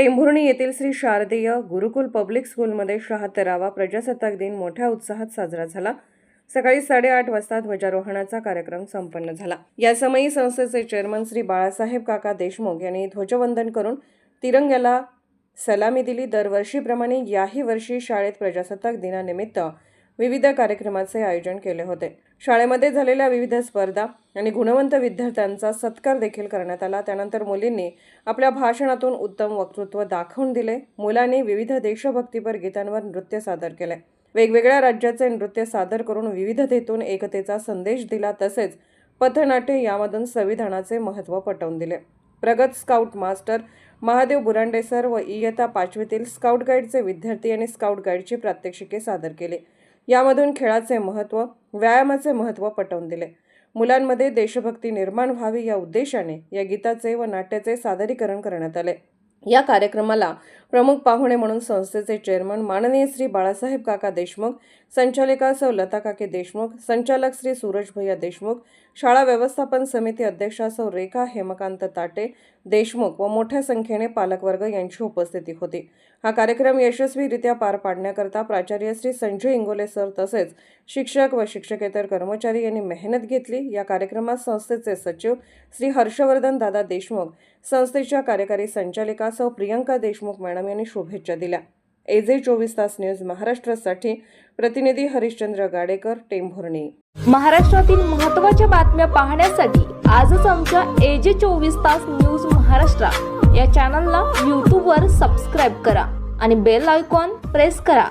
टेंभुर्णी येथील श्री शारदीय गुरुकुल पब्लिक स्कूलमध्ये शहात्तरावा प्रजासत्ताक दिन मोठ्या उत्साहात साजरा झाला. सकाळी साडेआठ वाजता ध्वजारोहणाचा कार्यक्रम संपन्न झाला. या समयी संस्थेचे चेअरमन श्री बाळासाहेब काका देशमुख यांनी ध्वजवंदन करून तिरंग्याला सलामी दिली. दरवर्षीप्रमाणे याही वर्षी शाळेत प्रजासत्ताक दिनानिमित्त विविध कार्यक्रमाचे आयोजन केले होते. शाळेमध्ये झालेल्या विविध स्पर्धा आणि गुणवंत विद्यार्थ्यांचा सत्कार देखील करण्यात आला. त्यानंतर मुलींनी आपल्या भाषणातून उत्तम वक्तृत्व दाखवून दिले. मुलांनी विविध देशभक्तीपर गीतांवर नृत्य सादर केले. वेगवेगळ्या राज्याचे नृत्य सादर करून विविधतेतून एकतेचा संदेश दिला. तसेच पथनाट्य यामधून संविधानाचे महत्त्व पटवून दिले. प्रगत scout master Mahadev Burande sir व इयता पाचवीतील स्काउट गाईडचे विद्यार्थी आणि स्काउट गाईडची प्रात्यक्षिके सादर केली. यामधून खेळाचे महत्त्व व्यायामाचे महत्त्व पटवून दिले. मुलांमध्ये देशभक्ती निर्माण व्हावी या उद्देशाने या गीताचे व नाट्याचे सादरीकरण करण्यात आले. या कार्यक्रमाला प्रमुख पाहुणे म्हणून संस्थेचे चेअरमन माननीय श्री बाळासाहेब काका देशमुख संचालिका सौ लताकाके देशमुख संचालक श्री सूरज भैया देशमुख शाळा व्यवस्थापन समिती अध्यक्षा सौ रेखा हेमकांत ताटे देशमुख व मोठ्या संख्येने पालकवर्ग यांची उपस्थिती होती. हा कार्यक्रम यशस्वीरित्या पार पाडण्याकरता प्राचार्य श्री संजय इंगोले सर तसेच शिक्षक व शिक्षकेतर कर्मचारी यांनी मेहनत घेतली. या कार्यक्रमात संस्थेचे सचिव श्री हर्षवर्धन दादा देशमुख संस्थेच्या कार्यकारी संचालिका सौ प्रियंका देशमुख मॅडम यांनी शुभेच्छा दिल्या. एजे चोवीस तास न्यूज महाराष्ट्रासाठी. प्रतिनिधी हरिश्चंद्र गाडेकर टेंभुर्णी. महाराष्ट्रातील महत्त्वाच्या बातम्या पाहण्यासाठी आजच आमच्या एजे चोवीस तास न्यूज महाराष्ट्र या चॅनलला यूट्यूबवर सबस्क्राईब करा आणि बेल आयकॉन प्रेस करा.